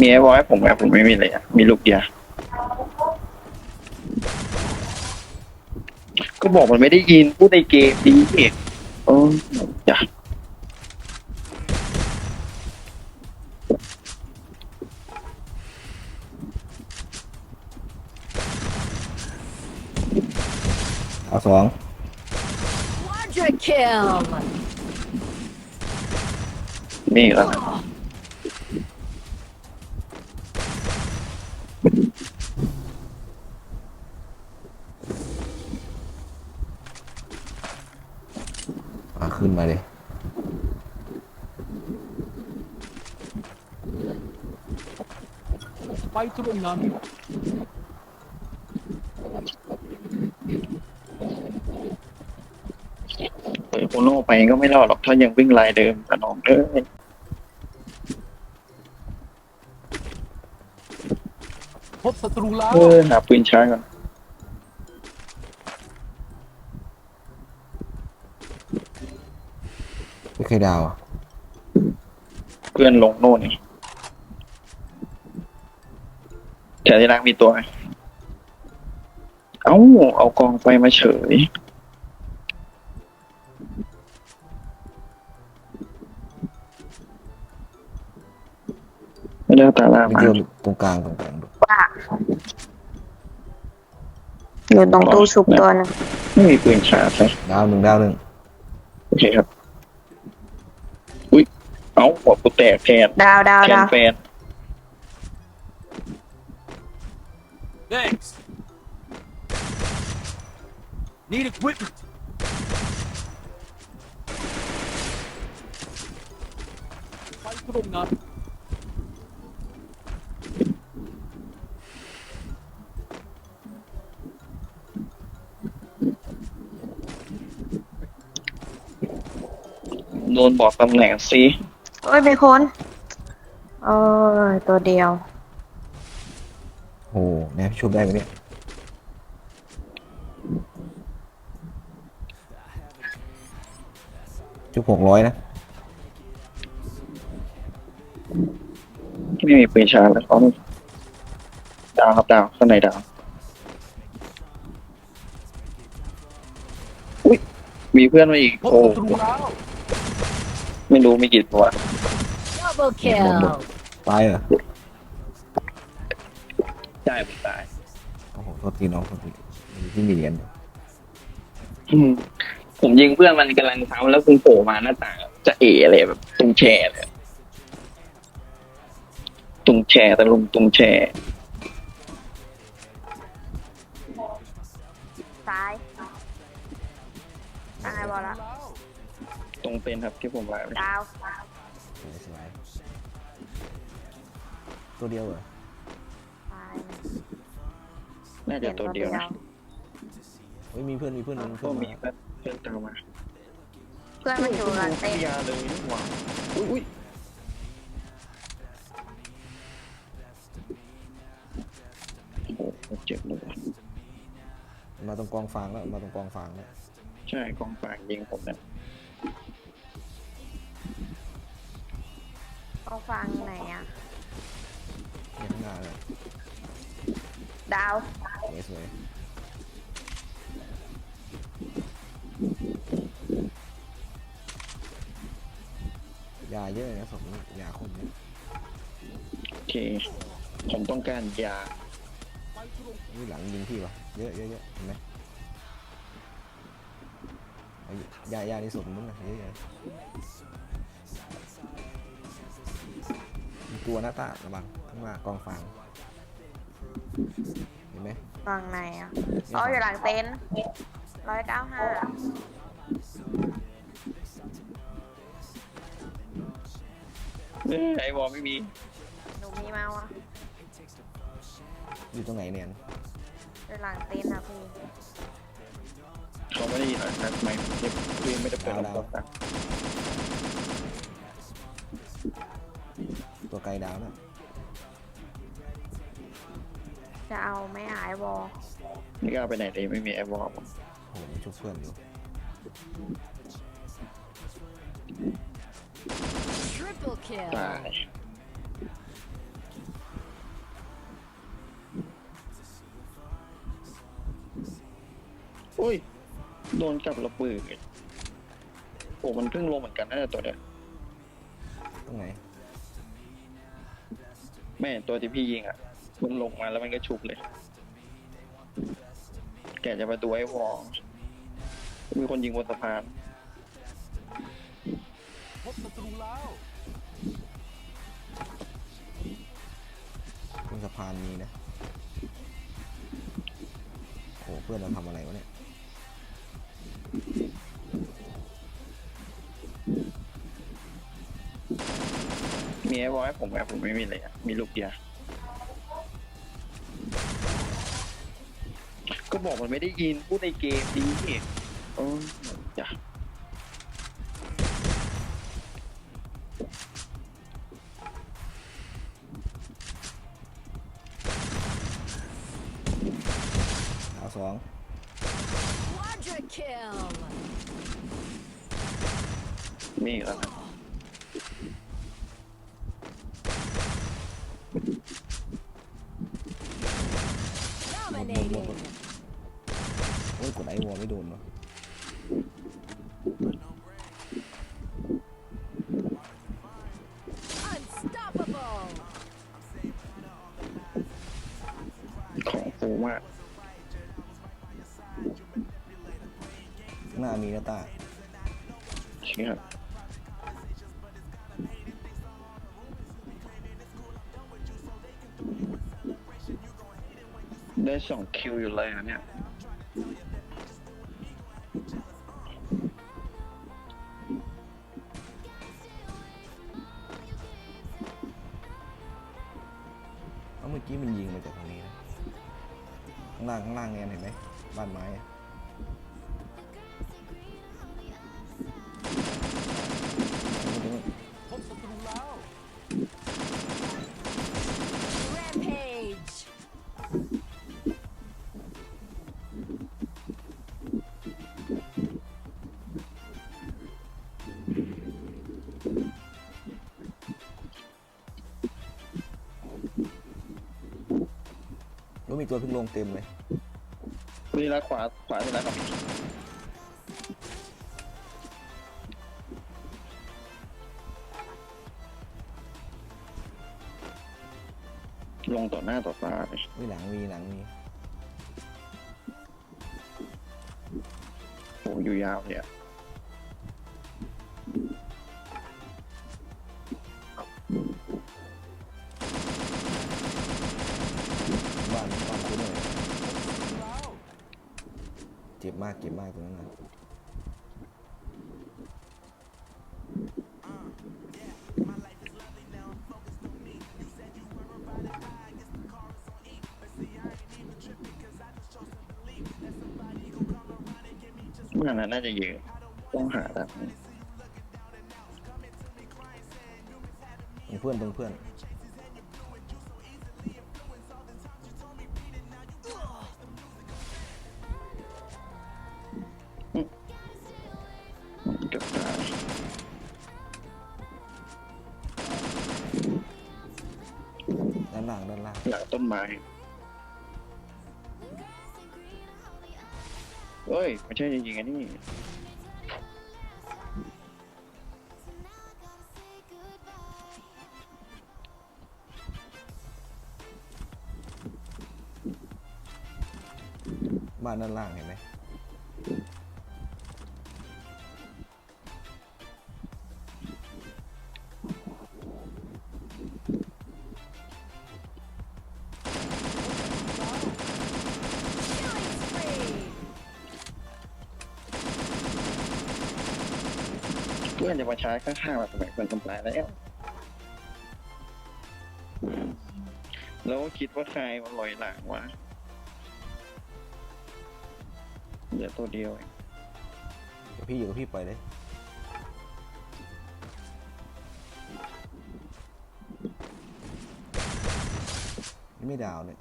มีไอ้บอยผมแบบผมไม่มีเลยอะมีลูกเดียวก็บอกมันไม่ได้ยินพูดในเกมดีเอกโอ้ยอย่าเอาสอง Quadra kill. นี่แล้ว อะขึ้นมาเลยไปตรงนั้นเปิดโคโน่ไปก็ไม่รอดหรอกถ้ายังวิ่งลายเดิมกระนองเอ้ยพบศัตรูแล้วเออหาปืนช้าก่อน ไม่เคยดาวอะเพื่อนลงโน่นนี่แต่ที่รักมีตัวไหมเอ้า เอากองไฟมาเฉย ไม่ได้เอาตาลามีมาเดียวตรงกลางตรงกลางดูว่าอยู่ตรงตู้ชุบตัวหนึงไม่มีปืนชาร์จใช่ดาวหนึ่งดาวหนึ่งโอเคครับอุ้ย เอ้าหัวกูแตกแทนดาวดาวแทนดาวแฟน Thanks Need equipment ไปตรงนั้นโดนบอกตำแหน่งซิ โอ้ยเป็นคนโอ้ยตัวเดียว โอ้โหเนี่ยชุบได้ไหมเนี่ยชุบหกร้อยนะ ไม่มีปืนชาร์จแล้วอ๋อดาวครับดาวข้างในดาว อุ้ยมีเพื่อนมาอีกพบโอ้ศัตรูแล้วไม่รู้มีกี่ตัว Double kill. ตายเหรอใช่ผมตายโอ้โหโทษทีน้องโทษทีมีที่มีเหรียญอยู่ผมยิงเพื่อนมันกำลังทำแล้วคุณโผล่มาหน้าต่างจะเออะไรแบบตุงแช่เลยตุงแช่ตะลุมตุงแช่ซ้ายตายบอลละตรงเป็นครับที่ผมว่าดาวส ตัวเดียวเหรอตายน่าจะตัวเดียวนะเฮ้ยมีเพื่อนมีเพื่อนมีก็เพื่อนมีมาเพื่อนเพื่อนตามมาเพื่อนมันอยู่หลังเต้นยาเลยนี่หว่าอุ้ยอุ้ยโอ้โหเจ็บเลยว่ะมาตรงกองฟางแล้วมาตรงกองฟางแล้วใช่กองฝากยิงผมเนี่ยต้องฟังไหนอะ เนี่ยข้างหน้าเลยดาว สวยสวยยาเยอะเลยนะสมยาคมเนี่ยโอเค ผมต้องการยา นี่หลังยิงพี่ปะเยอะเยอะเยอะเห็นไหมเอายายานี่สมมึงนะเยอะเยอะ ตัวหน้าตาระวังข้างหน้ากองฟางเห็นไหมฟังไหนอะอ๋ออยู่หลังเต็นท์ร้อยเก้าห้าเอ้ยไอ้บอลไม่มีหนูมีมาวะอยู่ตรงไหนเนี่ยอยู่หลังเต็นท์อะพี่เขาไม่ได้ยินหรอกนะทำไมเจ็บคือไม่ได้เปิดลำโพง ตัวไกลดาวน่ะจะเอาไม่อายวอลนี่ก็เอาไปไหนดีไม่มีแอปวอลโอ้หชุบเพื่อนอยู่ดโอุ้ย โดนกับระเบิดโอ้มันเพิ่งลงเหมือนกันนะตัวเนี้ย ม่ตัวที่พี่ยิงอะ มันลงมาแล้วมันก็ชุบเลย แกจะมาดูไอ้วอลมีคนยิงบนสะพาน พบศัตรูแล้วบนสะพานมีนะโอ้เพื่อนเราทำอะไรวะเนี่ย ไอ้วอลให้ผมไหมผมไม่มีเลยอะมีลูกเดียวก็บอกมันไม่ได้ยินพูดในเกมดีโอ้ยอย่าดาวสอง Quadra kill. มีอีกแล้วนะ Dominating. โอ้ยกดไอ วอลไม่โดนวะ Unstoppable. ของฟูมากข้างหน้ามีนะตาใช่ครับได้สองคิวอยู่เลยอะเนี่ย กี้มันยิงมาจากตรงนี้นะข้างล่างข้างล่างเนี่ยเห็นไหมบ้านไม้อะ รู้มีตัวเพิ่งลงเต็มเลยนี่ละขวาขวานี่ละครับลงต่อหน้าต่อตาเลยมีหลังมีหลังมีโอ้อยู่ยาวเนี่ย เจ็บมากเจ็บมากตรงนั้นนะเมื่อนั้นน่าจะเยอะต้องหาแบบตรงเพื่อนตรงเพื่อน ไม้เฮ้ยไม่ใช่จริงๆอันนี้บ้านด้านล่างเห็นไหม อนจะมาใช้ข้างๆเราทำไมเพื่อนทำลายแล้วแล้วคิดว่าใครมันลอยหลังวะเหลือตัวเดียวเองเดี๋ยวพี่อยู่กับพี่ปล่อยเลยนี่ไม่ดาวเนี่ย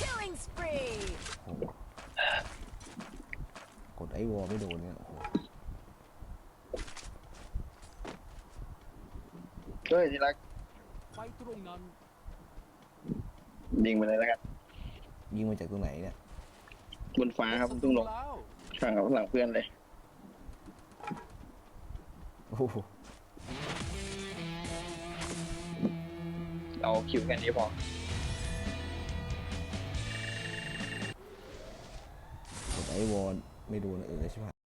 Killing spree. โอ้โหกดไอวอลไม่โดนเนี่ยโอ้โห เฮ้ยที่รักไปตรงนั้นยิงไปเลยแล้วกันยิงมาจากตรงไหนเนี่ยบนฟ้าครับต้องลงแล้วข้างกับหลังเพื่อนเลย โอ้โหเอาคิวแค่นี้พอกดไอวอลไม่ดูนะเออใช่ปะ